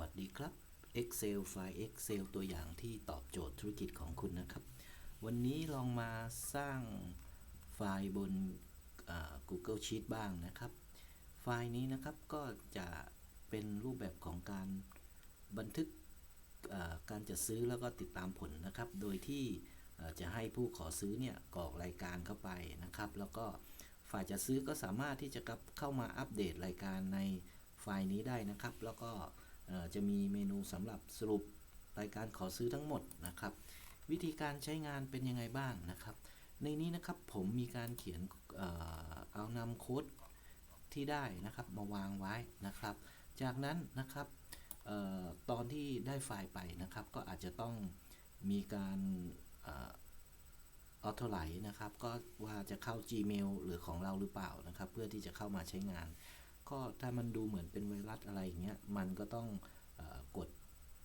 วัสดีครับ Excel ไฟล์ Excel ตัวอย่างที่ตอบโจทย์ธุรกิจของคุณนะครับ วันนี้ลองมาสร้างไฟล์บน Google Sheet บ้างนะครับ ไฟล์นี้นะครับก็จะเป็นรูปแบบของการบันทึกการจัดซื้อแล้วก็ติดตามผลนะครับ โดยที่จะให้ผู้ขอซื้อเนี่ยกรอกรายการเข้าไปนะครับ แล้วก็ฝ่ายจัดซื้อก็สามารถที่จะกลับเข้ามาอัปเดตรายการในไฟล์นี้ได้นะครับ แล้วก็ จะมีเมนูสำหรับสรุปรายการขอซื้อทั้งหมดนะครับ วิธีการใช้งานเป็นยังไงบ้างนะครับ ในนี้นะครับผมมีการเขียนเอานำโค้ดที่ได้นะครับมาวางไว้นะครับ จากนั้นนะครับออตอนที่ได้ไฟล์ไปนะครับ ก็อาจจะต้องมีการเออโทไลนะครับ ก็ว่าจะเข้า Gmail หรือของเราหรือเปล่านะครับ เพื่อที่จะเข้ามาใช้งาน ก็ถ้ามันดูเหมือนเป็นไวรัสอะไรอย่างเงี้ยมันก็ต้องอกด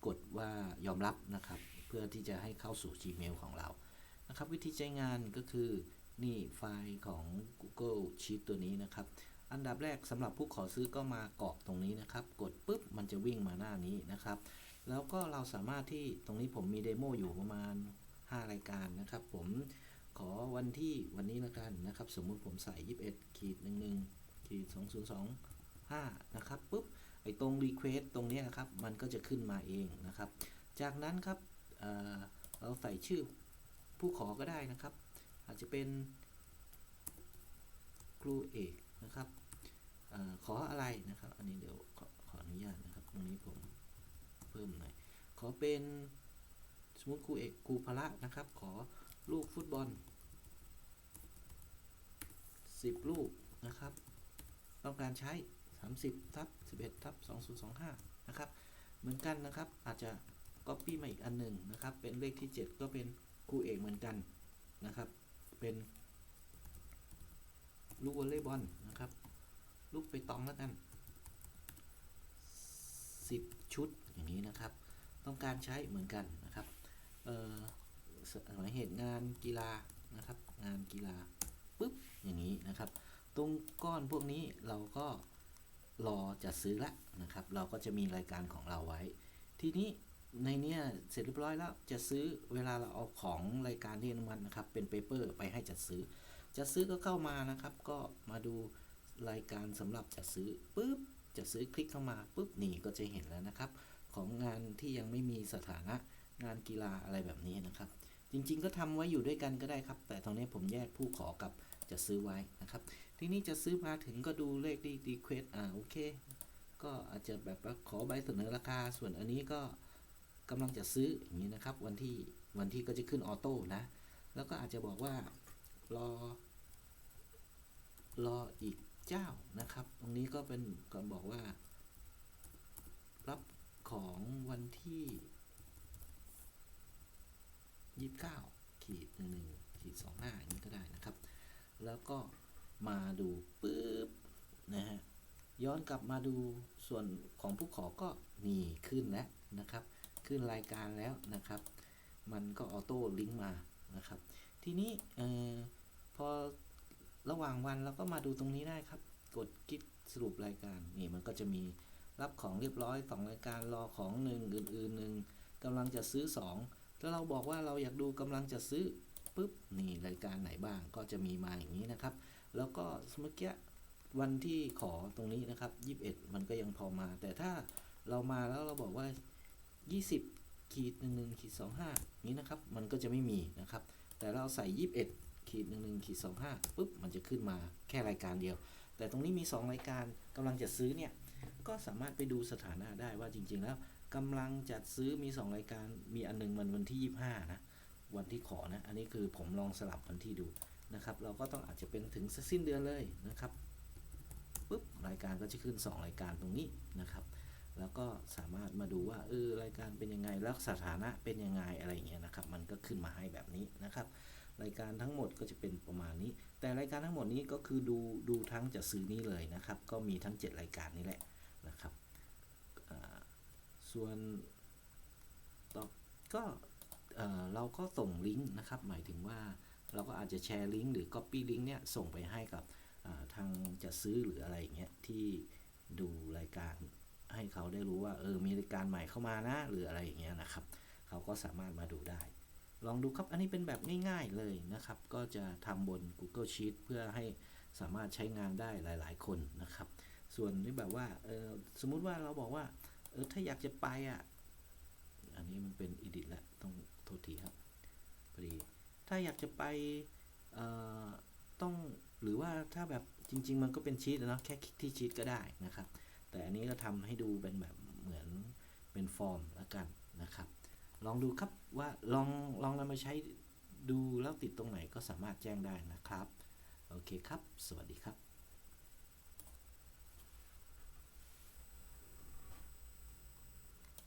กดว่ายอมรับนะครับ เพื่อที่จะให้เข้าสู่ Gmail ของเรานะครับวิธีใช้งานก็คือนี่ไฟล์ของ Google Sheet ตัวนี้นะครับ อันดับแรกสำหรับผู้ขอซื้อก็มากรอกตรงนี้นะครับ กดปุ๊บมันจะวิ่งมาหน้านี้นะครับ แล้วก็เราสามารถที่ตรงนี้ผมมีเดโมอยู่ประมาณ 5 รายการนะครับ ผมขอวันที่วันนี้ละกันนะครับ สมมุติผมใส่ 21ขีด11ขีด 5 นะครับปุ๊บไอ้ตรง Request ตรงนี้ครับ มันก็จะขึ้นมาเองนะครับ จากนั้นครับเเราใส่ชื่อผู้ขอก็ได้นะครับ อาจจะเป็นครูเอกนะครับออขออะไรนะครับ อันนี้เดี๋ยวขอขออนุญาตนะครับ ตรงนี้ผมเพิ่มหน่อย ขอเป็นสมมติครูเอกครูพละนะครับ ขอลูกฟุตบอล 10 ลูกนะครับ ต้องการใช้ 30ทับ11ทับ2025 นะครับ เหมือนกันนะครับ อาจจะ Copy มาอีกอันหนึ่งนะครับ เป็นเลขที่ 7 ก็เป็นครูเอกเหมือนกันนะครับ เป็นลูกวอลเลย์บอลนะครับ ลูกไปตองแล้วกัน 10 ชุดอย่างนี้นะครับ ต้องการใช้เหมือนกันนะครับเอ่อสหมายเหตุงานกีฬานะครับ งานกีฬาปุ๊บอย่างนี้นะครับ ตรงก้อนพวกนี้เราก็ รอจัดซื้อละนะครับ เราก็จะมีรายการของเราไว้ ทีนี้ในเนี้ยเสร็จเรียบร้อยแล้วจะซื้อเวลาเราเอาของรายการที่อนุมัตินะครับ เป็นเปเปอร์ไปให้จัดซื้อ จัดซื้อก็เข้ามานะครับ ก็มาดูรายการสำหรับจัดซื้อปุ๊บจัดซื้อคลิกเข้ามาปุ๊บนี่ก็จะเห็นแล้วนะครับ ของงานที่ยังไม่มีสถานะงานกีฬาอะไรแบบนี้นะครับ จริงๆก็ทำไว้อยู่ด้วยกันก็ได้ครับ แต่ตอนนี้ผมแยกผู้ขอกับ จะซื้อไว้นะครับ ทีนี้จะซื้อมาถึงก็ดูเลขดีดีเควสอ่าโอเค ก็อาจจะแบบขอใบเสนอราคา ส่วนอันนี้ก็กำลังจะซื้ออย่างนี้นะครับ วันที่วันที่ก็จะขึ้นออโต้นะ แล้วก็อาจจะบอกว่ารอ รออีกเจ้านะครับ ตรงนี้ก็เป็นก่อนบอกว่า รับของวันที่ยี่สิบเก้าขีดหนึ่งหนึ่งขีดสองห้าอย่างนี้ก็ได้นะครับ แล้วก็มาดูปุ๊บนะฮะย้อนกลับมาดูส่วนของผู้ขอก็นี่ขึ้นแล้วนะครับ ขึ้นรายการแล้วนะครับ มันก็ออโต้ลิงก์มานะครับ ทีนี้ออพอระหว่างวันเราก็มาดูตรงนี้ได้ครับ กดคลิกสรุปรายการนี่มันก็จะมีรับของเรียบร้อยสองรายการรอของหนึ่งอื่นๆหนึ่งกำลังจะซื้อสองถ้าเราบอกว่าเราอยากดูกำลังจะซื้อ ปุ๊บนี่รายการไหนบ้างก็จะมีมาอย่างนี้นะครับ แล้วก็เมื่อกี้วันที่ขอตรงนี้นะครับ 21 มันก็ยังพอมา แต่ถ้าเรามาแล้วเราบอกว่า 20ขีด11ขีด25 นี้นะครับ มันก็จะไม่มีนะครับ แต่เราใส่ 21ขีด11ขีด25ปุ๊บมันจะขึ้นมาแค่รายการเดียว แต่ตรงนี้มี 2 รายการกำลังจะซื้อเนี่ยก็สามารถไปดูสถานะได้ว่าจริง ๆ แล้วกำลังจัดซื้อมี 2 รายการมีอันหนึงมันวันที่ 25 นะ วันที่ขอนะ อันนี้คือผมลองสลับวันที่ดูนะครับ เราก็ต้องอาจจะเป็นถึงสิ้นเดือนเลยนะครับปุ๊บรายการก็จะขึ้น 2 รายการตรงนี้นะครับ แล้วก็สามารถมาดูว่าเออรายการเป็นยังไงแล้วสถานะเป็นยังไงอะไรอย่างเงี้ยนะครับ มันก็ขึ้นมาให้แบบนี้นะครับ รายการทั้งหมดก็จะเป็นประมาณนี้ แต่รายการทั้งหมดนี้ก็คือดูดูทั้งจะซื้อนี้เลยนะครับ ก็มีทั้ง 7 รายการนี้แหละนะครับส่วนต่อก็ เเราก็ส่งลิงก์นะครับ หมายถึงว่าเราก็อาจจะแชร์ลิงก์หรือ Copy ลิงก์เนี่ยส่งไปให้กับทางจะซื้อหรืออะไรอย่างเงี้ยที่ดูรายการให้เขาได้รู้ว่าเออมีรายการใหม่เข้ามานะ หรืออะไรอย่างเงี้ยนะครับ เขาก็สามารถมาดูได้ ลองดูครับอันนี้เป็นแบบง่ายๆเลยนะครับ ก็จะทำบน Google Sheet เพื่อให้สามารถใช้งานได้หลาย ๆ คนนะครับ ส่วนที่แบบว่าเออสมมุติว่าเราบอกว่าเออถ้าอยากจะไปอะอันนี้มันเป็น edit แล้วต้อง โทษทีครับพอดี ถ้าอยากจะไปต้องหรือว่าถ้าแบบจริง ๆ มันก็เป็นชีตนะแค่คลิกที่ชีตก็ได้นะครับ แต่อันนี้ก็ทำให้ดูเป็นแบบเหมือนเป็นฟอร์มแล้วกันนะครับ ลองดูครับว่าลองลองนำมาใช้ดูแล้วติดตรงไหนก็สามารถแจ้งได้นะครับ โอเคครับ สวัสดีครับ